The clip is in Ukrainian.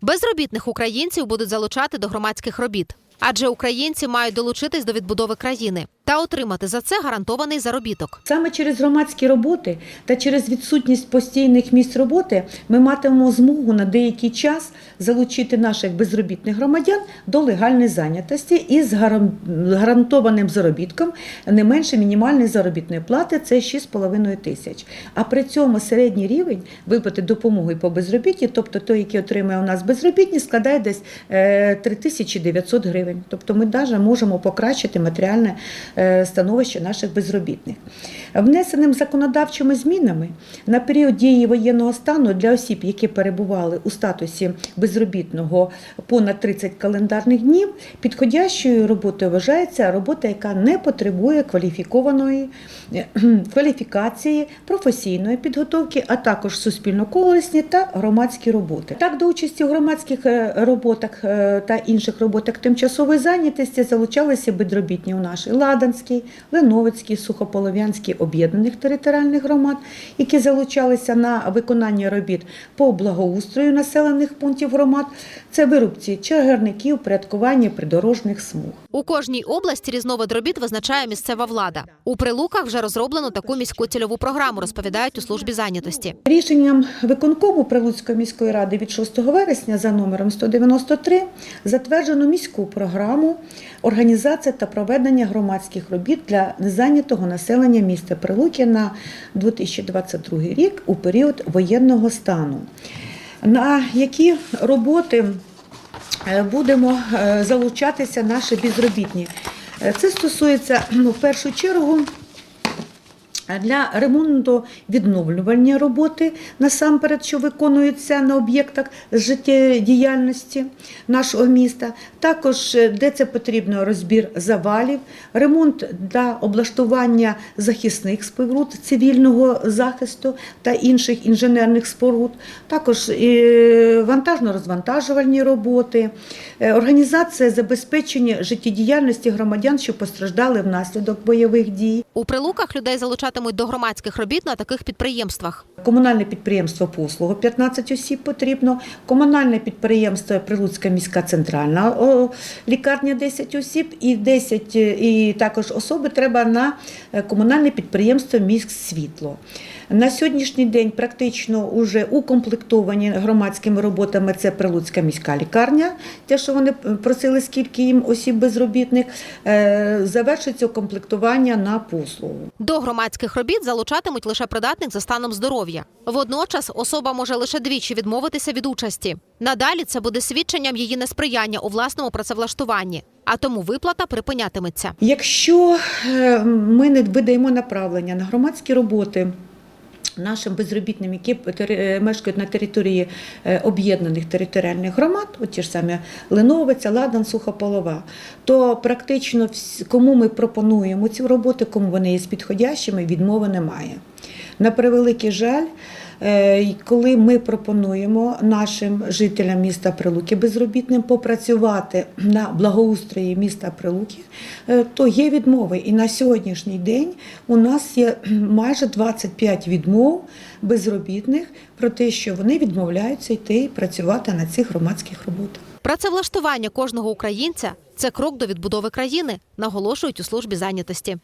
Безробітних українців будуть залучати до громадських робіт. Адже українці мають долучитись до відбудови країни та отримати за це гарантований заробіток. Саме через громадські роботи та через відсутність постійних місць роботи ми матимемо змогу на деякий час залучити наших безробітних громадян до легальної зайнятості із гаран- гарантованим заробітком не менше мінімальної заробітної плати це 6,5 тисяч. А при цьому середній рівень виплати допомоги по безробітті, тобто той, який отримує у нас безробітні, складає десь е, 3900 гривень. Тобто ми навіть можемо покращити матеріальне е, становище наших безробітних. Внесеним законодавчими змінами на період дії воєнного стану для осіб, які перебували у статусі безробітного понад 30 календарних днів, підходящою роботою вважається робота, яка не потребує кваліфікованої е, кваліфікації, професійної підготовки, а також суспільно-корисні та громадські роботи. Так, до участі у громадських е, роботах е, та інших роботах тимчасової зайнятості залучалися безробітні у нашій Ладанській, Леновицькій, Сухополов'янській об'єднаних територіальних громад, які залучалися на виконання робіт по благоустрою населених пунктів громад. Це вирубці чагарників, порядкування придорожних смуг. У кожній області різновид робіт визначає місцева влада. У прилуках вже розроблено таку міську цільову програму, розповідають у службі зайнятості. Рішенням виконкому Прилуцької міської ради від 6 вересня за номером 193 затверджено міську програму організація та проведення громадських робіт для незайнятого населення міста Прилуки на 2022 рік у період воєнного стану. На які роботи е, будемо е, залучатися наші безробітні? Е, Це стосується ну, в першу чергу для ремонту відновлювальні роботи насамперед, що виконуються на об'єктах життєдіяльності нашого міста. Також е, де це потрібно розбір завалів, ремонт та облаштування захисних споруд цивільного захисту та інших інженерних споруд, також вантажно-розвантажувальні роботи, е, організація забезпечення життєдіяльності громадян, що постраждали внаслідок бойових дій. У прилуках людей залучатимуть до громадських робіт на таких підприємствах. Комунальне підприємство послуга 15 осіб потрібно, комунальне підприємство Прилуцька міська центральна лікарня 10 осіб і 10 е, і також особи треба на е, комунальне підприємство Міськ Світло. На сьогоднішній день практично вже укомплектовані громадськими роботами це Прилуцька міська лікарня, те, що вони просили, скільки їм осіб безробітних, е, завершиться укомплектування на послугу. До громадських робіт залучатимуть лише придатних за станом здоров'я. Водночас особа може лише двічі відмовитися від участі. Надалі це буде свідченням її несприяння у власному працевлаштуванні, а тому виплата припинятиметься. Якщо е, ми не видаємо направлення на громадські роботи. Нашим безробітним, які е, мешкають на території е, об'єднаних територіальних громад, от ті ж самі Линовиця, Ладан, Сухополова, то практично кому ми пропонуємо ці роботи, кому вони є підходящими, відмови немає. На превеликий жаль, коли ми пропонуємо нашим жителям міста Прилуки безробітним попрацювати на благоустрої міста Прилуки, е, то є відмови. І на сьогоднішній день у нас є майже 25 відмов безробітних про те, що вони відмовляються йти працювати на цих громадських роботах. Працевлаштування кожного українця це крок до відбудови країни, наголошують у службі зайнятості.